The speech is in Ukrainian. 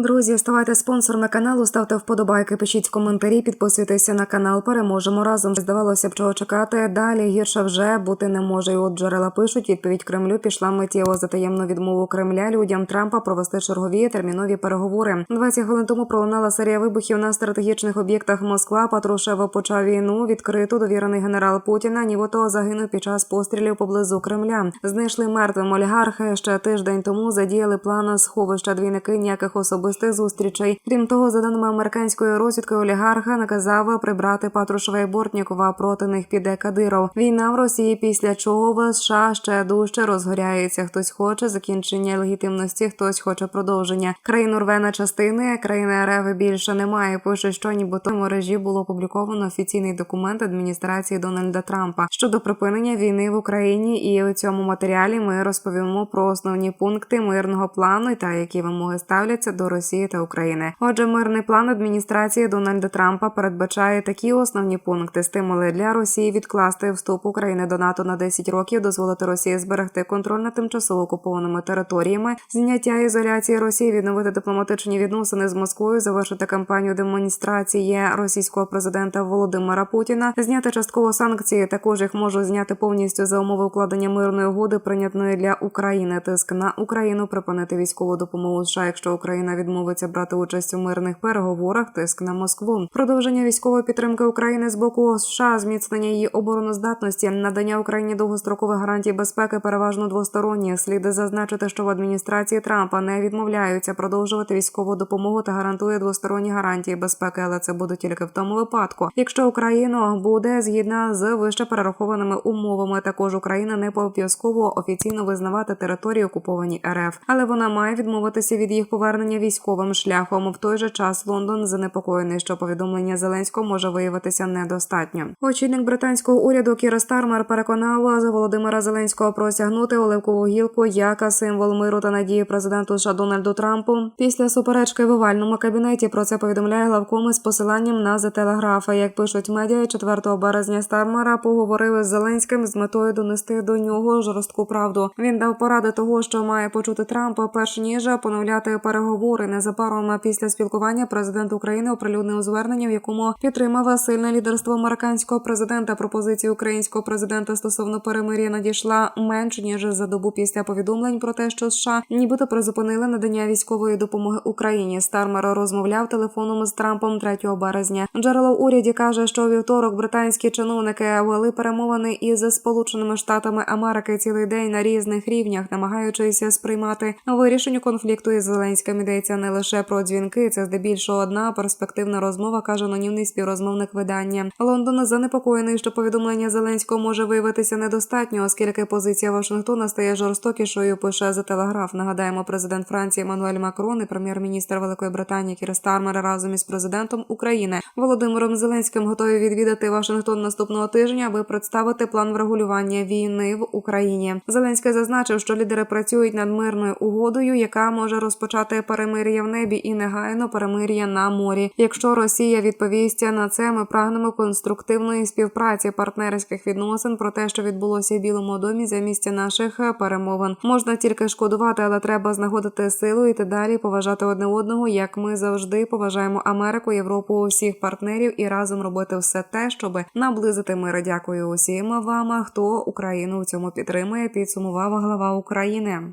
Друзі, ставайте спонсорами каналу, ставте вподобайки, пишіть коментарі, підписуйтеся на канал. Переможемо разом. Здавалося б, чого чекати. Далі гірше вже бути не може. І от джерела пишуть. Відповідь Кремлю пішла миттєво за таємну відмову Кремля людям Трампа провести чергові термінові переговори. 20 хвилин тому пролунала серія вибухів на стратегічних об'єктах Москва. Патрушево почав війну. Відкрито довірений генерал Путіна. Нібито загинув під час пострілів поблизу Кремля. Знайшли мертвим олігархи. Ще тиждень тому задіяли план сховища двійники ніяких особистих зустрічей. Крім того, за даними американської розвідки, олігарха наказав прибрати Патрушева і Бортнікова. Проти них піде Кадиров. Війна в Росії, після чого в США ще дужче розгоряється. Хтось хоче закінчення легітимності, хтось хоче продовження. Країну рве на частини. Країни РФ більше немає. Пише, що нібито мережі було опубліковано офіційний документ адміністрації Дональда Трампа щодо припинення війни в Україні. І у цьому матеріалі ми розповімо про основні пункти мирного плану та які вимоги ставляться до Росії та України. Отже, мирний план адміністрації Дональда Трампа передбачає такі основні пункти: стимули для Росії відкласти вступ України до НАТО на 10 років, дозволити Росії зберегти контроль над тимчасово окупованими територіями, зняття ізоляції Росії, відновити дипломатичні відносини з Москвою, завершити кампанію демонстрації російського президента Володимира Путіна, зняти частково санкції. Також їх можуть зняти повністю за умови укладення мирної угоди, прийнятної для України. Тиск на Україну, припинити військову допомогу США, якщо Україна відмовиться брати участь у мирних переговорах. Тиск на Москву, продовження військової підтримки України з боку США, зміцнення її обороноздатності, надання Україні довгострокових гарантій безпеки, переважно двосторонні. Слід зазначити, що в адміністрації Трампа не відмовляються продовжувати військову допомогу та гарантує двосторонні гарантії безпеки, але це буде тільки в тому випадку, якщо Україна буде згідна з вище перерахованими умовами. Також Україна не обов'язково офіційно визнавати території окуповані РФ, але вона має відмовитися від їх повернення військовим шляхом. В той же час Лондон занепокоєний, що повідомлення Зеленського може виявитися недостатньо. Очільник британського уряду Кіра Стармер переконав за Володимира Зеленського просягнути оливкову гілку як символ миру та надії президенту США Дональду Трампу. Після суперечки в овальному кабінеті про це повідомляє главком із посиланням на The Telegraph. Як пишуть медіа, 4 березня Стармера поговорили з Зеленським з метою донести до нього жорстку правду. Він дав поради того, що має почути Трампа, перш ніж поновляти переговори. Незабаром після спілкування президент України оприлюднив звернення, в якому підтримав сильне лідерство американського президента. Пропозиція українського президента стосовно перемир'я надійшла менш ніж за добу після повідомлень про те, що США нібито призупинили надання військової допомоги Україні. Стармер розмовляв телефоном з Трампом 3 березня. Джерело уряді каже, що вівторок британські чиновники вели перемовини із Сполученими Штатами Америки цілий день на різних рівнях, намагаючись сприймати вирішенню конфлікту із Зеленським. Йдеться не лише про дзвінки, це здебільшого одна перспективна розмова, каже анонімний співрозмовник видання. Лондон занепокоєний, що повідомлення Зеленського може виявитися недостатньо, оскільки позиція Вашингтона стає жорстокішою. Пише за телеграф. Нагадаємо, президент Франції Еммануель Макрон і прем'єр-міністр Великої Британії Кір Стармер разом із президентом України Володимиром Зеленським готові відвідати Вашингтон наступного тижня, аби представити план врегулювання війни в Україні. Зеленський зазначив, що лідери працюють над мирною угодою, яка може розпочати перемир'я в небі і негайно перемир'я на морі. Якщо Росія відповість на це, ми прагнемо конструктивної співпраці партнерських відносин про те, що відбулося в Білому домі замість наших перемовин. Можна тільки шкодувати, але треба знаходити силу і далі поважати одне одного, як ми завжди поважаємо Америку, Європу, усіх партнерів і разом робити все те, щоб наблизити мир. Дякую усім вам, хто Україну в цьому підтримує. Підсумував глава України.